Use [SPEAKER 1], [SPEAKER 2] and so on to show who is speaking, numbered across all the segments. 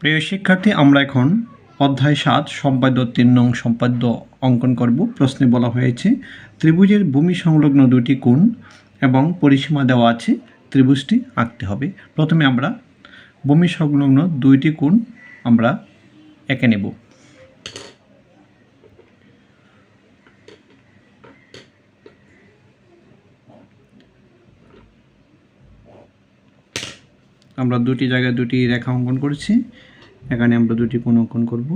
[SPEAKER 1] প্রিয় শিক্ষার্থী, আমরা এখন অধ্যায় সাত, সম্পাদ্য তিন নং সম্পাদ্য অঙ্কন করব। প্রশ্নে বলা হয়েছে, ত্রিভুজের ভূমি সংলগ্ন দুটি কোণ এবং পরিসীমা দেওয়া আছে, ত্রিভুজটি আঁকতে হবে। প্রথমে আমরা ভূমি সংলগ্ন দুইটি কোণ আমরা এঁকে নেব। আমরা দুটি জায়গায় দুটি রেখা অঙ্কন করেছি। এখানে আমরা দুটি কোণ অঙ্কন করব।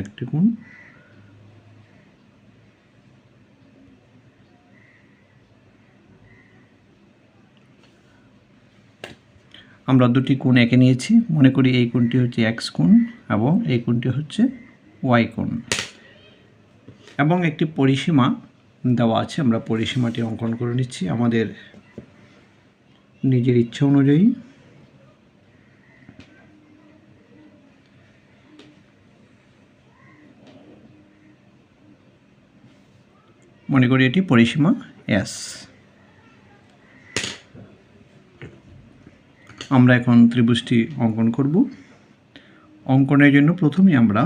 [SPEAKER 1] একটি কোণ। আমরা দুটি কোণ এঁকে নিয়েছি। মনে করি এই কোণটি হচ্ছে এক্স কোণ এবং এই কোণটি হচ্ছে ওয়াই কোণ। এবং একটি পরিসীমা দেওয়া আছে, আমরা পরিসীমাটি অঙ্কন করে নিচ্ছি। আমাদের নিজের ইচ্ছা অনুযায়ী। মনে করি এটি পরিসীমা এস আমরা এখন ত্রিভুজটি অঙ্কন করব। অঙ্কনের জন্য প্রথমে আমরা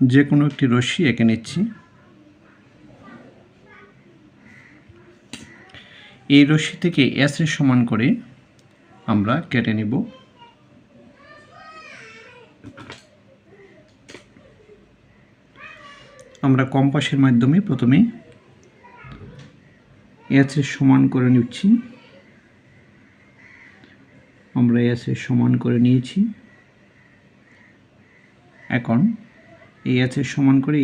[SPEAKER 1] যে কোনো একটি রশ্মি এঁকে নিচ্ছি। এই রশ্মি থেকে এর সমান করে আমরা কেটে নেব। আমরা কম্পাসের মাধ্যমে প্রথমে এর সমান করে নিচ্ছি। আমরা এর সমান করে নিয়েছি। এখন এই এর সমান করে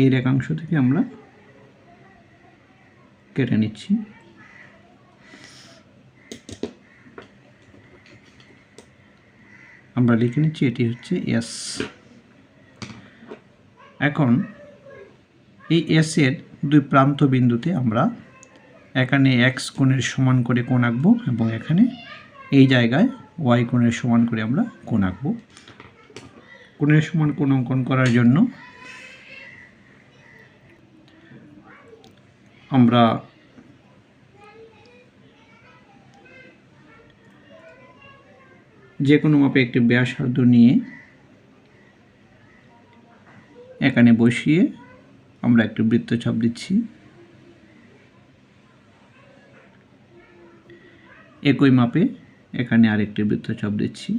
[SPEAKER 1] এই রেখাংশ থেকে আমরা কেটে নিচ্ছি। আমরা লিখে নিচ্ছি, এটি হচ্ছে এস এখন এই এস এর দুই প্রান্ত বিন্দুতে আমরা এখানে এক্স কোণের সমান করে কোণ আঁকবো এবং এখানে এই জায়গায় ওয়াই কোণের সমান করে আমরা কোণ আঁকবো। কোণের সমান কোণ অঙ্কন করার জন্য আমরা যে কোনো মাপে একটি ব্যাসার্ধ নিয়ে এখানে বসিয়ে আমরা একটি বৃত্তচাপ দিচ্ছি। একই মাপে এখানে আরেকটি বৃত্তচাপ দিচ্ছি।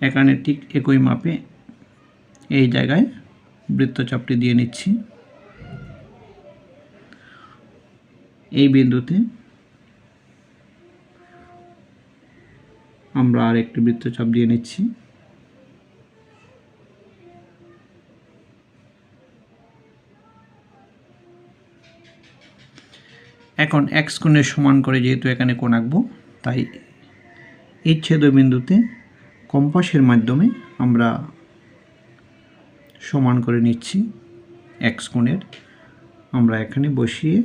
[SPEAKER 1] এখানে ঠিক একই মাপে এই জায়গায় বৃত্তচাপটি দিয়ে নিচ্ছি। এই বিন্দুতে আমরা আর একটি বৃত্তচাপ দিয়ে নিচ্ছি। এখন এক্স কোণের সমান করে যেহেতু এখানে কোণ আঁকবো, তাই এই ছেদ বিন্দুতে কম্পাসের মাধ্যমে আমরা সমান করে নিচ্ছি এক্স কোণের আমরা এখানে বসিয়ে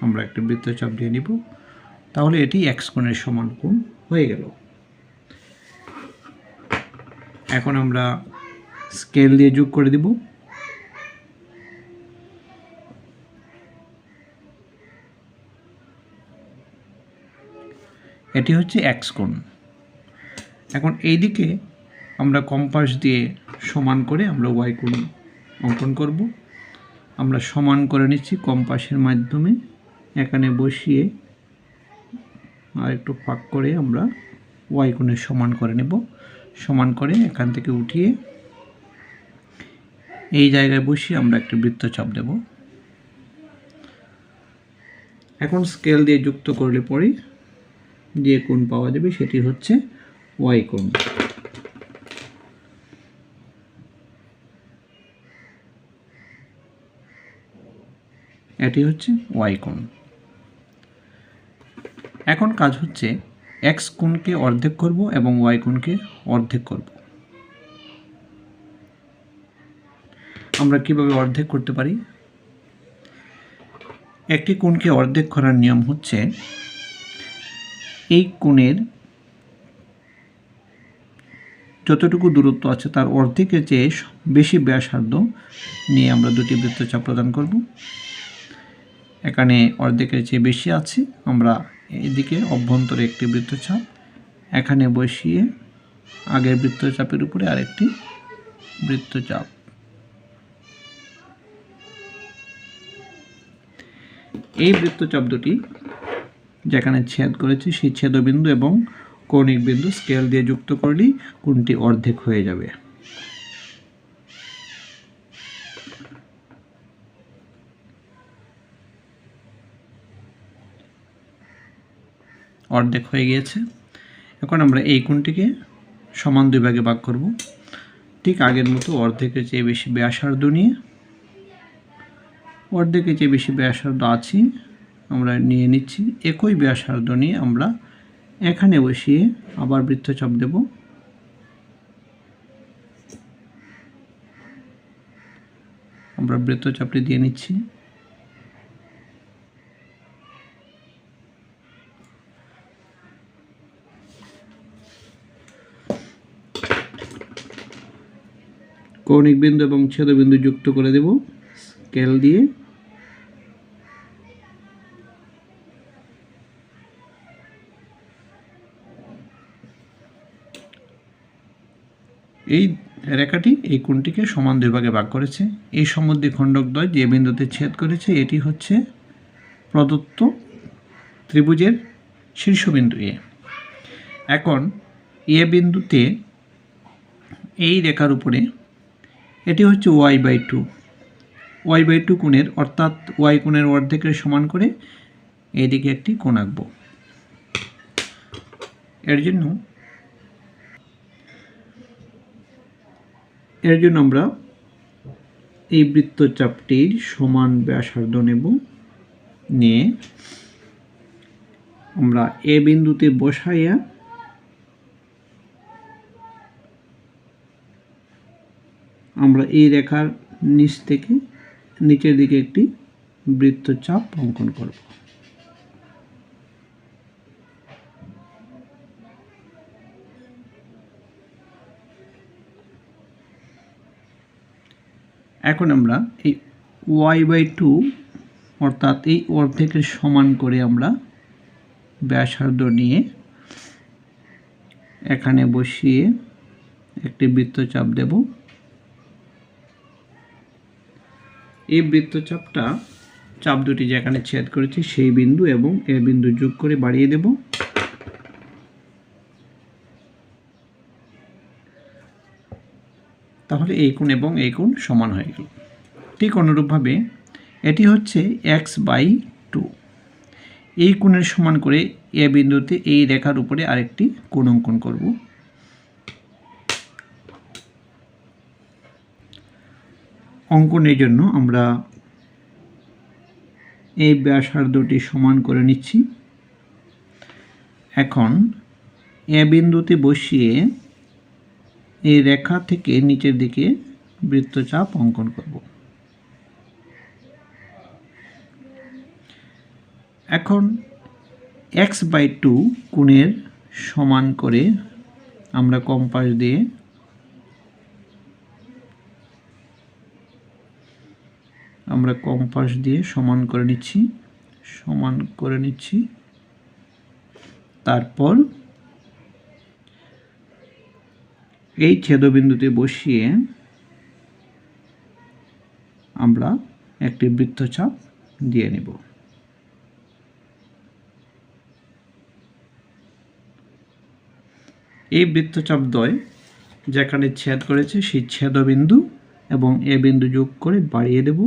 [SPEAKER 1] আমরা একটা বৃত্তচাপ দিয়ে নিব। তাহলে এটি এক্স কোণের সমান কোণ হয়ে গেল। এখন আমরা স্কেল দিয়ে যোগ করে দিব। এটি হচ্ছে এক্স কোণ। এখন এই দিকে আমরা কম্পাস দিয়ে সমান করে আমরা ওয়াই কোণ অঙ্কন করব। আমরা সমান করে নিচ্ছি কম্পাসের মাধ্যমে। এখানে বসিয়ে আর একটু ফাঁক করে আমরা ওয়াই কোণের সমান করে নেব। সমান করে এখান থেকে উঠিয়ে এই জায়গায় বসিয়ে আমরা একটা বৃত্তচাপ দেব। এখন স্কেল দিয়ে যুক্ত করলে পরে যে কোণ পাওয়া যাবে সেটি হচ্ছে ওয়াই কোণ। এটি হচ্ছে ওয়াই কোণ। এখন কাজ হচ্ছে এক্স কোণকে অর্ধেক করব এবং ওয়াই কোণকে অর্ধেক করব। আমরা কীভাবে অর্ধেক করতে পারি? একটি কোণকে অর্ধেক করার নিয়ম হচ্ছে এই কোণের যতটুকু দূরত্ব আছে তার অর্ধেকের চেয়ে বেশি ব্যাসার্ধ নিয়ে আমরা দুটি বৃত্তচাপ প্রদান করব। এখানে অর্ধেকের চেয়ে বেশি আছে, আমরা এদিকে অভ্যন্তরে একটি বৃত্তচাপ, এখানে বসিয়ে আগের বৃত্তচাপের উপরে আরেকটি বৃত্তচাপ। এই বৃত্তচাপ দুটি যেখানে ছেদ করেছে, সেই ছেদবিন্দু এবং কৌণিক বিন্দু স্কেল দিয়ে যুক্ত করলেই কোনটি অর্ধেক হয়ে যাবে। অর্ধেক হয়ে গিয়েছে। এখন আমরা এই কোণটিকে সমান দুই ভাগে ভাগ করব। ঠিক আগের মতো অর্ধেকের চেয়ে বেশি ব্যাসার্ধ নিয়ে, অর্ধেকের চেয়ে বেশি ব্যাসার্ধ আছে, আমরা নিয়ে নিচ্ছি। একই ব্যাসার্ধ নিয়ে আমরা এখানে বসিয়ে আবার বৃত্তচাপ দেব। আমরা বৃত্তচাপটি দিয়ে নিচ্ছি। কৌণিক বিন্দু এবং ছেদবিন্দু যুক্ত করে দেব। স্কেল দিয়ে। এই রেখাটি এই কোণটিকে সমান দুই ভাগে করেছে। এই সমুদ্রী খণ্ডকদ্বয় যে বিন্দুতে ছেদ করেছে, এটি হচ্ছে প্রদত্ত ত্রিভুজের শীর্ষবিন্দু এ। এখন, এ বিন্দুতে এই রেখার উপরে এটি হচ্ছে Y by two Y by two কোণের, অর্থাৎ ওয়াই কোণের অর্ধেকের সমান করে এদিকে একটি কোণ আঁকবো। এর জন্য এর জন্য আমরা এই বৃত্তচাপটির সমান ব্যাসার্ধ নেব। নিয়ে আমরা এ বিন্দুতে বসাইয়া আমরা এই রেখার নিচ থেকে নিচের দিকে একটি বৃত্তচাপ অঙ্কন করব। এখন আমরা এই ওয়াই বাই টু অর্থাৎ এই অর্ধেকের সমান করে আমরা ব্যাসার্ধ নিয়ে এখানে বসিয়ে একটি বৃত্তচাপ দেব। এই বৃত্তচাপটা চাপ দুটি যেখানে ছেদ করেছে সেই বিন্দু এবং এ বিন্দু যোগ করে বাড়িয়ে দেব। তাহলে এই কোণ এবং এই কোণ সমান হয়ে গেল। ঠিক অনুরূপভাবে এটি হচ্ছে এক্স বাই টু এই কোণের সমান করে এ বিন্দুতে এই রেখার উপরে আরেকটি কোণ অঙ্কন করব। অঙ্কনের জন্য আমরা এই ব্যাসার্ধটি সমান করে নিচ্ছি। এখন এ বিন্দুতে বসিয়ে এই রেখা থেকে নিচের দিকে বৃত্তচাপ অঙ্কন করব। এখন এক্স বাই টু কোণের সমান করে আমরা কম্পাস দিয়ে আমরা কম্পাস দিয়ে সমান করে নিচ্ছি, সমান করে নিচ্ছি। তারপর এই ছেদবিন্দুতে বসিয়ে আমরা একটি বৃত্তচাপ দিয়ে নেব। এই বৃত্তচাপ দ্বয় যেখানে ছেদ করেছে, সেই ছেদবিন্দু এবং এ বিন্দু যোগ করে বাড়িয়ে দেব।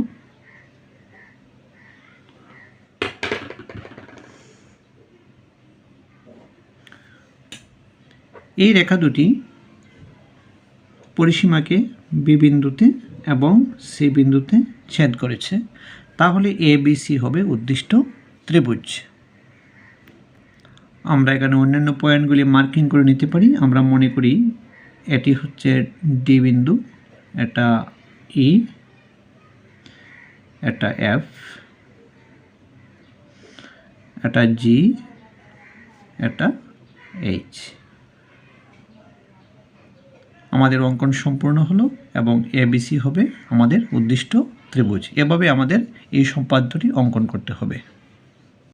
[SPEAKER 1] এই রেখা দুটি পরিসীমাকে বি বিন্দুতে এবং সি বিন্দুতে ছেদ করেছে। তাহলে এ, বি, সি হবে উদ্দিষ্ট ত্রিভুজ। আমরা এখানে অন্যান্য পয়েন্টগুলি মার্কিং করে নিতে পারি। আমরা মনে করি এটি হচ্ছে ডি বিন্দু, এটা ই, এটা এফ, এটা জি, এটা এইচ। আমাদের অঙ্কন সম্পূর্ণ হলো এবং এবিসি হবে আমাদের উদ্দিষ্ট ত্রিভুজ। এভাবে আমাদের এই সম্পাদ্যটি অঙ্কন করতে হবে।